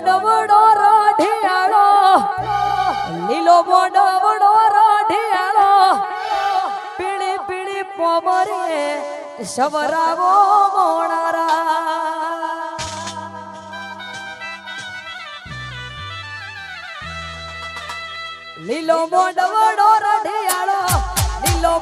લીલો મોડવડો રાઢિયાળો. લીલો મોડવડો રાઢિયાળો. પીળી પીળી પોમરે સવરાવો મોણારા. લીલો મોડવડો રાઢિયાળો. લીલો